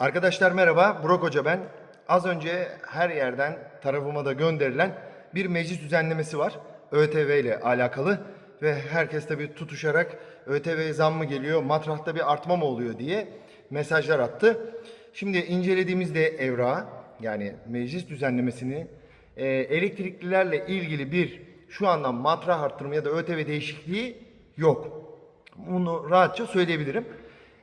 Arkadaşlar merhaba, Burak Hoca ben. Az önce her yerden tarafıma da gönderilen bir meclis düzenlemesi var. ÖTV ile alakalı ve herkes tabii tutuşarak ÖTV zam mı geliyor, matrahta bir artma mı oluyor diye mesajlar attı. Şimdi incelediğimizde evrağı yani meclis düzenlemesini e, elektriklilerle ilgili bir şu andan matrah arttırma ya da ÖTV değişikliği yok. Bunu rahatça söyleyebilirim.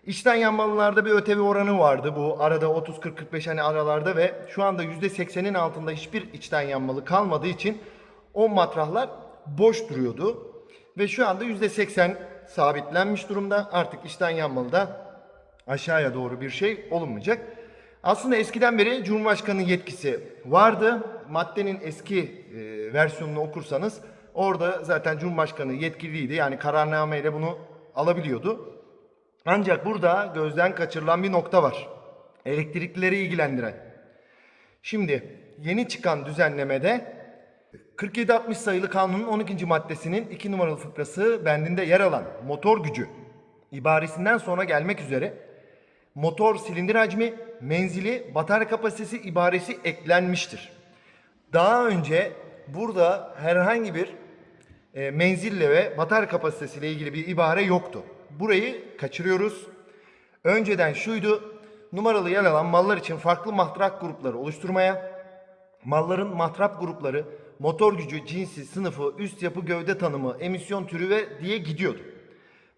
İçten yanmalılarda bir ÖTV oranı vardı. Bu arada 30-40-45 hani aralarda ve şu anda %80'in altında hiçbir içten yanmalı kalmadığı için o matrahlar boş duruyordu. Ve şu anda %80 sabitlenmiş durumda. Artık içten yanmalı da aşağıya doğru bir şey olunmayacak. Aslında eskiden beri Cumhurbaşkanı yetkisi vardı. Maddenin eski e, versiyonunu okursanız orada zaten Cumhurbaşkanı yetkiliydi. Yani kararnameyle bunu alabiliyordu. Ancak burada gözden kaçırılan bir nokta var. Elektriklileri ilgilendiren. Şimdi yeni çıkan düzenlemede 4760 sayılı kanunun 12. maddesinin 2 numaralı fıkrası bendinde yer alan motor gücü ibaresinden sonra gelmek üzere motor silindir hacmi, menzili, batarya kapasitesi ibaresi eklenmiştir. Daha önce burada herhangi bir e, menzille ve batarya kapasitesiyle ilgili bir ibare yoktu. Burayı kaçırıyoruz. Önceden şuydu, numaralı yer alan mallar için farklı matrap grupları oluşturmaya, malların matrap grupları, motor gücü, cinsi, sınıfı, üst yapı gövde tanımı, emisyon türü ve diye gidiyordu.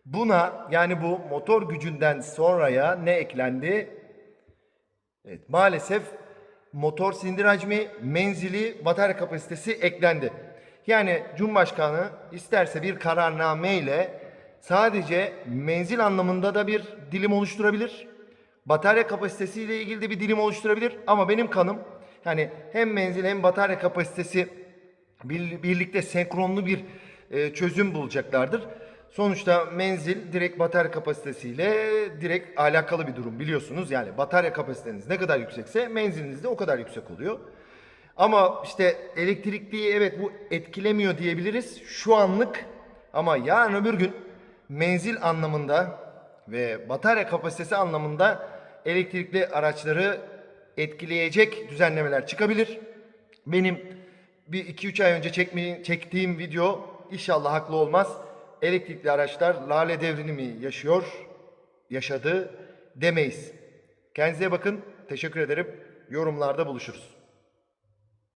Buna yani bu motor gücünden sonraya ne eklendi? Evet, maalesef motor silindir hacmi, menzili, batarya kapasitesi eklendi. Yani Cumhurbaşkanı isterse bir kararname ile sadece menzil anlamında da bir dilim oluşturabilir. Batarya kapasitesi ile ilgili de bir dilim oluşturabilir. Ama benim kanım yani hem menzil hem batarya kapasitesi bir- birlikte senkronlu bir e, çözüm bulacaklardır. Sonuçta menzil direkt batarya kapasitesiyle direkt alakalı bir durum biliyorsunuz. Yani batarya kapasiteniz ne kadar yüksekse menziliniz de o kadar yüksek oluyor. Ama işte elektrikliği evet bu etkilemiyor diyebiliriz şu anlık. Ama yarın öbür gün menzil anlamında ve batarya kapasitesi anlamında elektrikli araçları etkileyecek düzenlemeler çıkabilir. Benim bir 2-3 ay önce çektiğim video inşallah haklı olmaz. Elektrikli araçlar lale devrini mi yaşıyor, yaşadı demeyiz. Kendinize bakın. Teşekkür ederim. Yorumlarda buluşuruz.